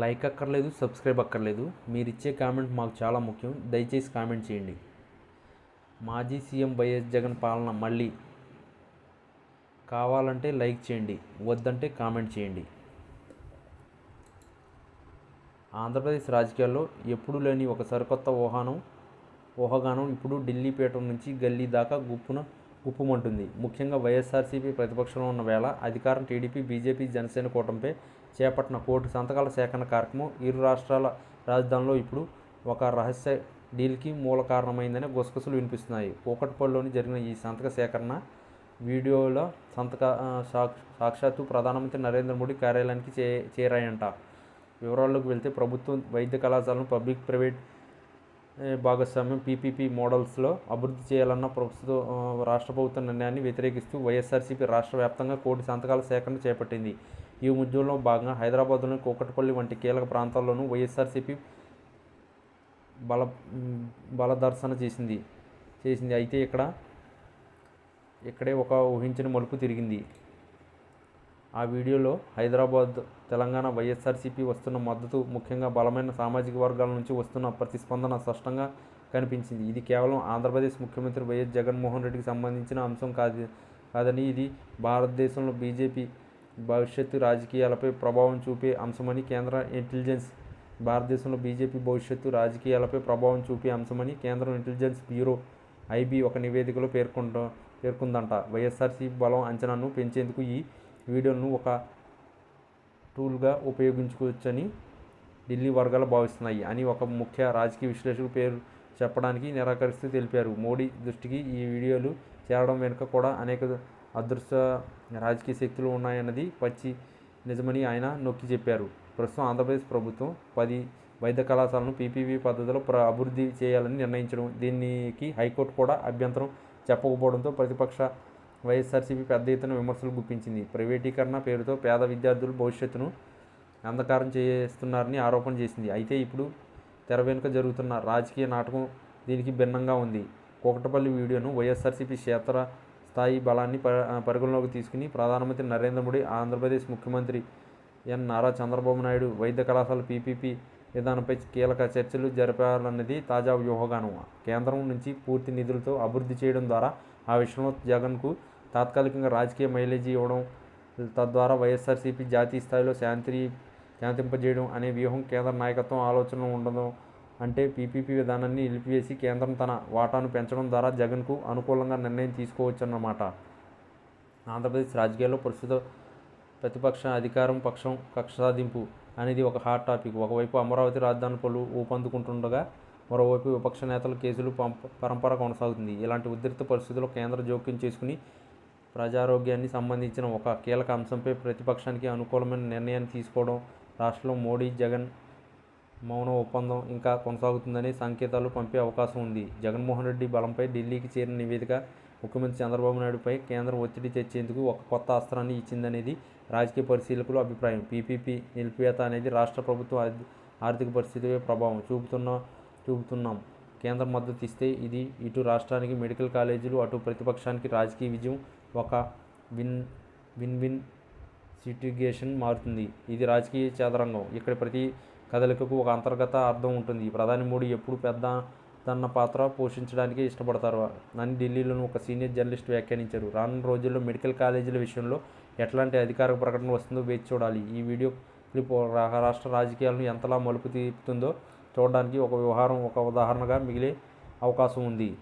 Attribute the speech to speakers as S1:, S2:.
S1: like అక్కర్లేదు subscribe అక్కర్లేదు మీరు ఇచ్చే కామెంట్ మాకు చాలా ముఖ్యం దయచేసి కామెంట్ చేయండి మాజీ సీఎం వైఎస్ జగన్ పాలన మళ్ళీ కావాలంటే లైక్ చేయండి వద్దంటే కామెంట్ చేయండి ఆంధ్రప్రదేశ్ రాజకీయాల్లో ఎప్పుడూ లేని ఒక సరికొత్త ఊహానం ఊహగానం ఇప్పుడు ఢిల్లీపేట నుంచి గల్లీ దాకా గుప్పున గుప్పుమంటుంది ముఖ్యంగా వైఎస్ఆర్సీపీ ప్రతిపక్షంలో ఉన్న వేళ అధికారం టీడీపీ బీజేపీ జనసేన కూటమిపై చేపట్టిన కోటి సంతకాల సేకరణ కార్యక్రమం ఇరు రాష్ట్రాల రాజధానిలో ఇప్పుడు ఒక రహస్య డీల్కి మూల కారణమైందని గుసగుసలు వినిపిస్తున్నాయి కూకట్పల్లిలోని జరిగిన ఈ సంతక సేకరణ వీడియోల సంతక సాక్షాత్తు ప్రధానమంత్రి నరేంద్ర మోడీ కార్యాలయానికి చే చేరాయంట వివరాల్లోకి వెళ్తే ప్రభుత్వం వైద్య కళాశాలను పబ్లిక్ ప్రైవేట్ భాగస్వామ్యం పీపీపీ మోడల్స్లో అభివృద్ధి చేయాలన్న ప్రస్తుత రాష్ట్ర ప్రభుత్వ నిర్ణయాన్ని వ్యతిరేకిస్తూ వైఎస్ఆర్సీపీ రాష్ట్ర వ్యాప్తంగా కోటి సంతకాల సేకరణ చేపట్టింది ఈ ఉద్యమంలో భాగంగా హైదరాబాద్లోని కూకట్పల్లి వంటి కీలక ప్రాంతాల్లోనూ వైఎస్ఆర్సీపీ బల బలదర్శన చేసింది చేసింది అయితే ఇక్కడ ఇక్కడే ఒక ఊహించని మలుపు తిరిగింది ఆ వీడియోలో హైదరాబాద్ తెలంగాణ వైఎస్ఆర్సీపీ వస్తున్న మద్దతు ముఖ్యంగా బలమైన సామాజిక వర్గాల నుంచి వస్తున్న ప్రతిస్పందన స్పష్టంగా కనిపించింది ఇది కేవలం ఆంధ్రప్రదేశ్ ముఖ్యమంత్రి వైఎస్ జగన్మోహన్ రెడ్డికి సంబంధించిన అంశం కాదు కాదని ఇది భారతదేశంలో బీజేపీ భవిష్యత్తు రాజకీయాలపై ప్రభావం చూపే అంశమని కేంద్ర ఇంటెలిజెన్స్ భారతదేశంలో బీజేపీ భవిష్యత్తు రాజకీయాలపై ప్రభావం చూపే అంశమని కేంద్ర ఇంటెలిజెన్స్ బ్యూరో ఐబీ ఒక నివేదికలో పేర్కొంట పేర్కొందంట వైఎస్ఆర్సీ బలం అంచనాను పెంచేందుకు ఈ వీడియోను ఒక టూల్గా ఉపయోగించుకోవచ్చని ఢిల్లీ వర్గాలు భావిస్తున్నాయి అని ఒక ముఖ్య రాజకీయ విశ్లేషకుడు పేరు చెప్పడానికి నిరాకరిస్తూ తెలిపారు మోడీ దృష్టికి ఈ వీడియోలు చేరడం వెనుక కూడా అనేక అదృశ్య రాజకీయ శక్తులు ఉన్నాయన్నది పచ్చి నిజమని ఆయన నొక్కి చెప్పారు ప్రస్తుతం ఆంధ్రప్రదేశ్ ప్రభుత్వం పది వైద్య కళాశాలను పీపీవీ పద్ధతిలో ప్ర అభివృద్ధి చేయాలని నిర్ణయించడం దీనికి హైకోర్టు కూడా అభ్యంతరం చెప్పకపోవడంతో ప్రతిపక్ష వైఎస్ఆర్సీపీ పెద్ద ఎత్తున విమర్శలు గుప్పించింది ప్రైవేటీకరణ పేరుతో పేద విద్యార్థులు భవిష్యత్తును అంధకారం చేస్తున్నారని ఆరోపణ చేసింది అయితే ఇప్పుడు తెర వెనుక జరుగుతున్న రాజకీయ నాటకం దీనికి భిన్నంగా ఉంది కోకటపల్లి వీడియోను వైఎస్ఆర్సీపీ క్షేత్ర స్థాయి బలాన్ని పరిగణలోకి తీసుకుని ప్రధానమంత్రి నరేంద్ర మోడీ ఆంధ్రప్రదేశ్ ముఖ్యమంత్రి ఎన్ నారా చంద్రబాబు నాయుడు వైద్య కళాశాల పీపీపీ విధానంపై కీలక చర్చలు జరిపాలన్నది తాజా వ్యూహగానం కేంద్రం నుంచి పూర్తి నిధులతో అభివృద్ధి చేయడం ద్వారా ఆ విషయంలో జగన్కు తాత్కాలికంగా రాజకీయ మైలేజీ ఇవ్వడం తద్వారా వైఎస్ఆర్సీపీ జాతీయ స్థాయిలో శాంతి శాంతింపజేయడం అనే వ్యూహం కేంద్ర నాయకత్వం ఆలోచనలో ఉండడం అంటే పీపీపీ విధానాన్ని నిలిపివేసి కేంద్రం తన వాటాను పెంచడం ద్వారా జగన్కు అనుకూలంగా నిర్ణయం తీసుకోవచ్చన్నమాట ఆంధ్రప్రదేశ్ రాజకీయాల్లో ప్రస్తుత ప్రతిపక్ష అధికారం పక్షం కక్ష సాధింపు అనేది ఒక హాట్ టాపిక్ ఒకవైపు అమరావతి రాజధాని పలు ఊపందుకుంటుండగా మరోవైపు విపక్ష నేతల కేసులు పరంపర కొనసాగుతుంది ఇలాంటి ఉద్రిక్త పరిస్థితుల్లో కేంద్ర జోక్యం చేసుకుని ప్రజారోగ్యాన్ని సంబంధించిన ఒక కీలక అంశంపై ప్రతిపక్షానికి అనుకూలమైన నిర్ణయాన్ని తీసుకోవడం రాష్ట్రంలో మోడీ జగన్ మౌన ఒప్పందం ఇంకా కొనసాగుతుందని సంకేతాలు పంపే అవకాశం ఉంది జగన్మోహన్ రెడ్డి బలంపై ఢిల్లీకి చేరిన నివేదిక ముఖ్యమంత్రి చంద్రబాబు నాయుడుపై కేంద్రం ఒత్తిడి తెచ్చేందుకు ఒక కొత్త అస్త్రాన్ని ఇచ్చిందనేది రాజకీయ పరిశీలకుల అభిప్రాయం పీపీపీ నిలిపివేత అనేది రాష్ట్ర ప్రభుత్వ ఆర్థిక పరిస్థితిపై ప్రభావం చూపుతున్న చూపుతున్నాం కేంద్ర మద్దతు ఇస్తే ఇది ఇటు రాష్ట్రానికి మెడికల్ కాలేజీలు అటు ప్రతిపక్షానికి రాజకీయ విజయం ఒక విన్ విన్ విన్ సిట్యుగేషన్ మారుతుంది ఇది రాజకీయ చదరంగం ఇక్కడ ప్రతి కదలికకు ఒక అంతర్గత అర్థం ఉంటుంది ప్రధాని మోడీ ఎప్పుడు పెద్ద తన్న పాత్ర పోషించడానికి ఇష్టపడతారు అని ఢిల్లీలోని ఒక సీనియర్ జర్నలిస్ట్ వ్యాఖ్యానించారు రానున్న రోజుల్లో మెడికల్ కాలేజీల విషయంలో ఎట్లాంటి అధికారిక ప్రకటన వస్తుందో వేచి చూడాలి ఈ వీడియో క్లిప్ రాష్ట్ర రాజకీయాలను ఎంతలా మలుపు తీపుతుందో చూడడానికి ఒక వ్యవహారం ఒక ఉదాహరణగా మిగిలే అవకాశం ఉంది